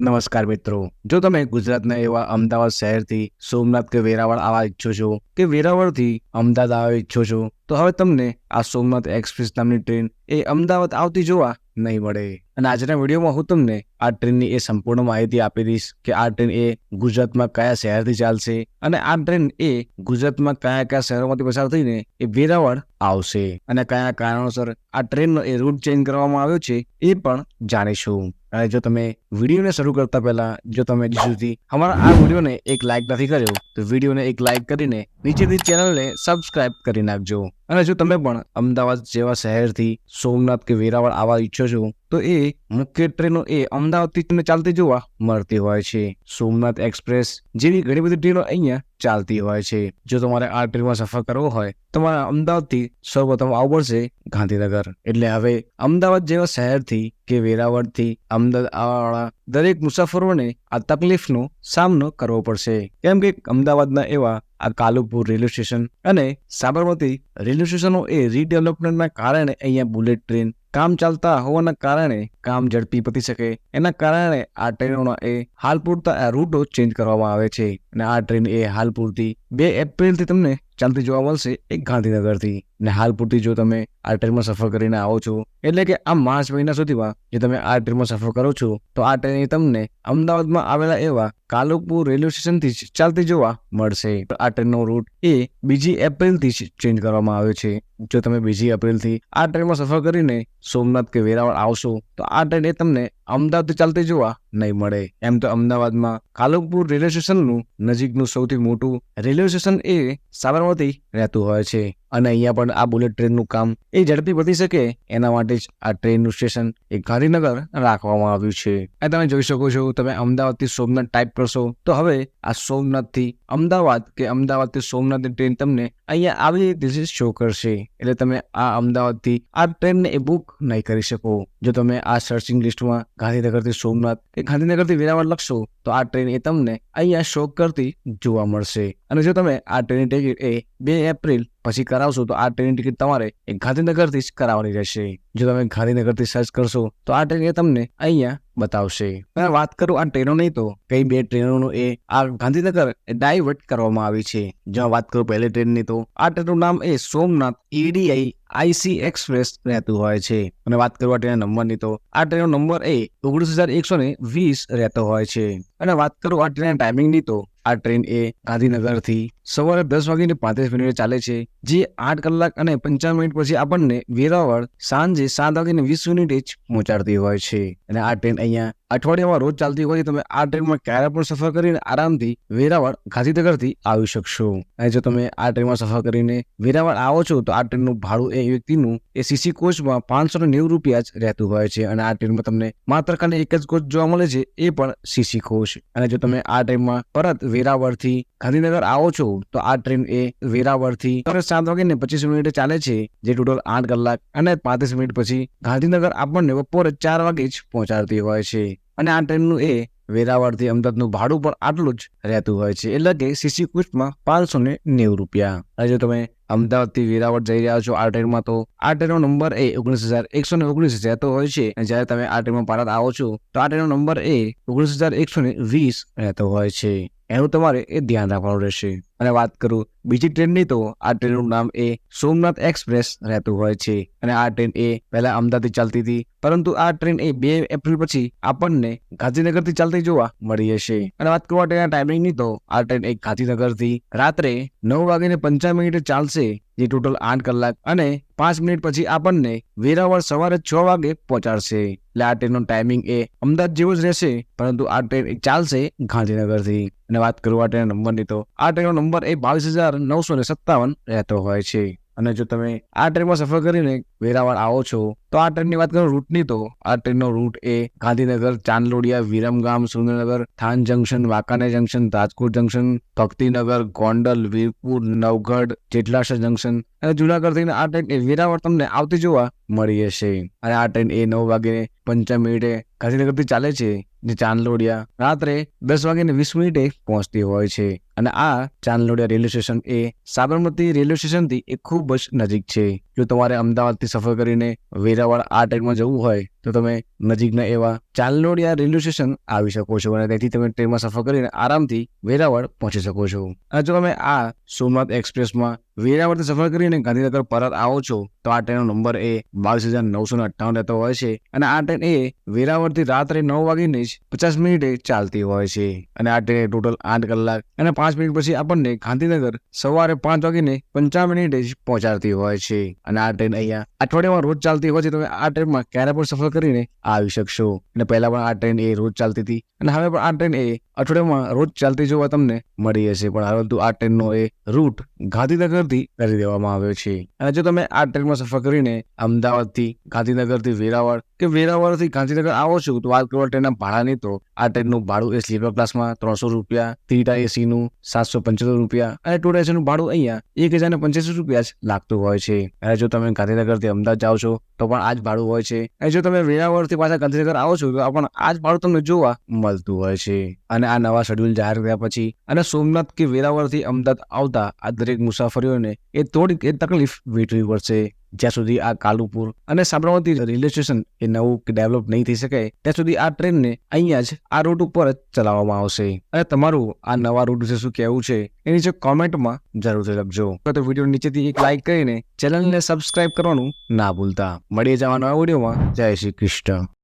નમસ્કાર મિત્રો. જો તમે ગુજરાતના એવા અમદાવાદ શહેરથી સોમનાથ કે વેરાવળ આવવા ઈચ્છો છો કે વેરાવળથી અમદાવાદ આવવા ઈચ્છો છો તો હવે તમને આ સોમનાથ એક્સપ્રેસ નામની ટ્રેન એ અમદાવાદ આવતી જોવા નહીં મળે. અને આજના વિડીયોમાં હું તમને આ ટ્રેનની એ સંપૂર્ણ માહિતી આપી દઈશ કે આ ટ્રેન એ ગુજરાતમાં કયા શહેરથી ચાલશે અને આ ટ્રેન એ ગુજરાતમાં કયા કયા શહેરોમાંથી પસાર થઈને એ વેરાવળ આવશે અને કયા કારણોસર આ ટ્રેનનો એ રૂટ ચેન્જ કરવામાં આવ્યો છે એ પણ જાણીશું. અને જો તમે વિડીયોને શરૂ કરતા પહેલા જો તમે સુધી અમારા આ વિડીયોને એક લાઇક નથી કર્યો તો વિડીયોને એક લાઇક કરીને નીચેથી ચેનલને સબસ્ક્રાઇબ કરી નાખજો. અને જો તમે પણ અમદાવાદ જેવા શહેરથી સોમનાથ કે વેરાવળ આવવા ઈચ્છો છો, તો એ મુખ્ય ટ્રેનો એ અમદાવાદથી તમને ચાલતી જોવા મળતી હોય છે. સોમનાથ એક્સપ્રેસ જેવી ઘણી બધી ટ્રેનો અહીંયા ચાલતી હોય છે. જો તમારે આ ટ્રેનમાં સફર કરવો હોય, તમારે અમદાવાદથી સૌપ્રથમ આવવું પડશે ગાંધીનગર. એટલે હવે અમદાવાદ જેવા શહેરથી કે વેરાવળથી અમદાવાદ આવવાવાળા દરેક મુસાફરોને આ તકલીફનો સામનો કરવો પડશે. કેમ કે અમદાવાદના એવા આ કાલુપુર રેલવે સ્ટેશન અને સાબરમતી રેલવે સ્ટેશનો એ રીડેવલપમેન્ટના કારણે અહીંયા બુલેટ ટ્રેન કામ ચાલતા હોવાના કારણે કામ ઝડપી પતી શકે. એના કારણે આ ટ્રેનોના એ હાલ પૂરતા આ રૂટો ચેન્જ કરવામાં આવે છે અને આ ટ્રેન એ હાલ પૂરતી બે એપ્રિલથી તમને ચાલતી જોવા મળશે એક ગાંધીનગરથી. ને હાલ પૂરતી જો તમે આ ટ્રેનમાં સફર કરીને આવો છો, એટલે કે આ માર્ચ મહિના સુધીમાં જે તમે આ ટ્રેનમાં સફર કરો છો, તો આ ટ્રેન તમને અમદાવાદમાં આવેલા એવા કાલુપુર રેલવે સ્ટેશનથી જ ચાલતી જોવા મળશે. આ ટ્રેનનો રૂટ એ બીજી એપ્રિલથી જ ચેન્જ કરવામાં આવ્યો છે. જો તમે બીજી એપ્રિલથી આ ટ્રેનમાં સફર કરીને સોમનાથ કે વેરાવળ આવશો તો આ ટ્રેન એ તમને અમદાવાદથી ચાલતી જોવા નહીં મળે. એમ તો અમદાવાદમાં કાલુપુર રેલવે સ્ટેશનનું નજીકનું સૌથી મોટું રેલવે સ્ટેશન એ સાબરમતી રહેતું હોય છે. અને અહીંયા પણ આ બુલેટ ટ્રેનનું કામ એ ઝડપી વધી શકે એના માટે જ આ ટ્રેનનું સ્ટેશન એ ગાંધીનગર રાખવામાં આવ્યું છે. આ તમે જોઈ શકો છો, તમે અમદાવાદથી સોમનાથ ટાઈપ કરશો, તો હવે આ સોમનાથથી અમદાવાદ કે અમદાવાદથી સોમનાથની ટ્રેન તમને અહીંયા આવી રીતે શો કરશે. એટલે તમે આ અમદાવાદથી આ ટ્રેનને એ બુક નહીં કરી શકો. જો તમે આ સર્ચિંગ લિસ્ટમાં ગાંધીનગરથી સોમનાથ કે ગાંધીનગરથી વેરાવળ લખશો, તો આ ટ્રેન એ તમને અહીંયા શો કરતી જોવા મળશે. અને જો તમે આ ટ્રેનની ટિકિટ એ બે એપ્રિલ પછી કરાવશો, તો આ ટ્રેનની ટિકિટ તમારે એ ગાંધીનગરથી જ કરાવવાની રહેશે. જો તમે ગાંધીનગરથી સર્ચ કરશો, તો આ ટ્રેન એ તમને અહીંયા બતાવશે. અને વાત કરું આ ટ્રેનો નહીં તો કઈ બે ટ્રેનોનું એ આ ગાંધીનગર ડાયવર્ટ કરવામાં આવી છે. જ્યાં વાત કરું પહેલી ટ્રેનની તો આ ટ્રેનનું નામ એ સોમનાથ ઈડીઆઈ આઈસી એક્સપ્રેસ રહેતું હોય છે. અને વાત કરવા ટ્રેન નંબરની તો, આ ટ્રેનનો નંબર એ ઓગણીસ હજાર એકસો ને વીસ રહેતો હોય છે. અને વાત કરું આ ટ્રેન ટાઈમિંગની તો, આ ટ્રેન એ ગાંધીનગરથી સવારે દસ વાગીને પાંત્રીસ મિનિટે ચાલે છે, જે આઠ કલાક અને પંચાવન મિનિટ પછી આપણને વેરાવળ સાંજે સાત વાગીને વીસ મિનિટે જ પહોંચાડતી હોય છે. અને આ ટ્રેન અહીંયા અઠવાડિયામાં રોજ ચાલતી હોય તમે આ ટ્રેનમાં ક્યારે પણ સફર કરીને આરામથી વેરાવળ ગાંધીનગરથી આવી શકશો. અને જો તમે આ ટ્રેનમાં સફર કરીને વેરાવળ આવો છો, તો આ ટ્રેનનું ભાડું એ વ્યક્તિનું એ સીસી કોચમાં પાંચસો ને નેવું રૂપિયા જ રહેતું હોય છે. અને આ ટ્રેનમાં તમને માત્ર ખાલી એક જ કોચ જોવા મળે છે, એ પણ સીસી કોચ. અને જો તમે આ ટ્રેનમાં પરત વેરાવળથી ગાંધીનગર આવો છો, તો આ ટ્રેન એ વેરાવળથી સાત વાગે ને પચીસ મિનિટે ચાલે છે, જે ટોટલ આઠ કલાક અને પાંત્રીસ મિનિટ પછી ગાંધીનગર આપણને બપોરે ચાર વાગે જ પહોંચાડતી હોય છે. અને આ ટ્રેનનું એ વેરાવળથી અમદાવાદનું ભાડું પણ આટલું જ રહેતું હોય છે. એટલે કે સીસી કોચમાં પાંચસો ને નેવું રૂપિયા. અને જો તમે અમદાવાદથી વેરાવળ જઈ રહ્યા છો, આ ટ્રેનમાં તો આ ટ્રેનનો નંબર એ ઓગણીસ હજાર એકસો ને ઓગણીસ રહેતો હોય છે. અને જ્યારે તમે આ ટ્રેનમાં ભારત આવો છો, તો આ ટ્રેનનો નંબર એ ઓગણીસ હજાર એકસો ને વીસ રહેતો હોય છે. એનું તમારે એ ધ્યાન રાખવાનું રહેશે. અને વાત કરું બીજી ટ્રેનની તો આ ટ્રેનનું નામ એ સોમનાથ એક્સપ્રેસ રહેતું હોય છે અને આ ટ્રેન એ પહેલા અમદાવાદથી ચાલતી હતી, પરંતુ આ ટ્રેન એ બે એપ્રિલ પછી આપણને ગાંધીનગરથી ચાલતી જોવા મળી હશે. અને વાત કરવા ટ્રેનના ટાઈમિંગની તો આ ટ્રેન એક ગાંધીનગરથી રાત્રે નવ વાગીને પંચાવન મિનિટે ચાલશે, જે ટોટલ આઠ કલાક અને પાંચ મિનિટ પછી આપણને વેરાવળ સવારે છ વાગે પહોંચાડશે. એટલે આ ટ્રેનનો ટાઈમિંગ એ અમદાવાદ જેવો જ રહેશે, પરંતુ આ ટ્રેન ચાલશે ગાંધીનગરથી. અને વાત કરું આ ટ્રેન નંબરની તો આ ટ્રેનનો નંબર એ બાવીસ હજાર નવસો ને સત્તાવન રહેતો હોય છે. અને જો તમે આ ટ્રેનમાં સફર કરીને વેરાવળ આવો છો, તો આ ટ્રેનની વાત કરું રૂટની, તો આ ટ્રેનનો રૂટ એ Gandhinagar, Chandlodiya, Viramgam, Surendranagar, Than junction, Wankaner junction, Rajkot junction, Bhaktinagar, Gondal, Virpur, Navagadh Jetalsar junction અને જુનાગઢ થઈને આ ટ્રેન એ વેરાવળ તમને આવતી જોવા મળી હશે. અને આ ટ્રેન એ નવ વાગે પંચાવન મિનિટે ગાંધીનગરથી ચાલે છે. જે ચાંદલોડિયા રાત્રે દસ વાગે વીસ મિનિટે પહોંચતી હોય છે. અને આ ચાંદલોડિયા રેલવે સ્ટેશન એ સાબરમતી રેલવે સ્ટેશનથી એ ખૂબ જ નજીક છે. જો તમારે અમદાવાદથી સફર કરીને વેરાવળ આ ટ્રેનમાં જવું હોય તો તમે નજીકના એવા ચાલનોડિયા રેલવે સ્ટેશન આવી શકો છો અને ત્યાંથી તમે ટ્રેનમાં સફર કરીને આરામથી વેરાવળ પહોંચી શકો છો. અને જો તમે આ સોમનાથ એક્સપ્રેસમાં વેરાવળથી સફર કરીને ગાંધીનગર પરત આવો છો, તો આ ટ્રેનનો નંબર એ બાવીસ હજાર નવસો અઠ્ઠાવન રહેતો હોય છે અને આ ટ્રેન એ વેરાવળથી રાત્રે નવ વાગીને જ પચાસ મિનિટે ચાલતી હોય છે. અને આ ટ્રેન ટોટલ આઠ કલાક અને પાંચ મિનિટ પછી આપણને ગાંધીનગર સવારે પાંચ વાગીને પંચાવન મિનિટે જ પહોંચાડતી હોય છે. અને આ ટ્રેન અહીંયા અઠવાડિયામાં રોજ ચાલતી હોય છે. તમે આ ટ્રેનમાં ક્યારે પણ સફર કરીને આવી શકશો. અને પહેલા પણ આ ટ્રેન એ રોજ ચાલતી હતી. અને હવે પણ આ ટ્રેન એ અઠવાડિયામાં રોજ ચાલતી જોવા તમને મળી હશે પણ પરંતુ આ ટ્રેનનો એ રૂટ ગાંધીનગરથી કરી દેવામાં આવ્યો છે. અને જો તમે આ ટ્રેનમાં સફર કરીને અમદાવાદથી ગાંધીનગરથી વેરાવળ કે વેરાવળથી ગાંધીનગર આવો છો, તો વાત કરવા ટ્રેનના ભાડાની તો આ ટ્રેનનું ભાડું એ સ્લીપર ક્લાસમાં ત્રણસો રૂપિયા ત્રીટા એસીનું સાતસો પંચોતેર રૂપિયા અને ટુ એસીનું ભાડું અહીંયા એક હજાર ને પંચ્યાસી રૂપિયા જ લાગતું હોય છે. અને જો તમે ગાંધીનગરથી અમદાવાદ જાઓ છો, તો પણ આ જ ભાડું હોય છે. અને જો તમે વેરાવળથી પાછા ગાંધીનગર આવો છો, તો પણ આ જ ભાડું તમને જોવા મળતું હોય છે. અને આ નવા શેડ્યુલ જાહેર કર્યા પછી અને સોમનાથ કે વેરાવળથી અમદાવાદ આવતા આ દરેક મુસાફરીઓને એ થોડીક એ તકલીફ વેઠવી પડશે. જ્યાં સુધી આ કાલુપુર અને સાબરમતી રેલવે સ્ટેશન એ નવું કે ડેવલપ નહીં થઈ શકે, ત્યાં સુધી આ ટ્રેનને અહીંયા જ આ રૂટ ઉપર જ ચલાવવામાં આવશે. અને તમારું આ નવા રૂટ વિશે શું કહેવું છે, એ નીચે કોમેન્ટમાં જરૂરથી લખજો. તો વીડિયો નીચેથી એક લાઇક કરીને ચેનલને સબસ્ક્રાઇબ કરવાનું ના ભૂલતા. મળીએ આ વિડીયોમાં. જય શ્રી કૃષ્ણ.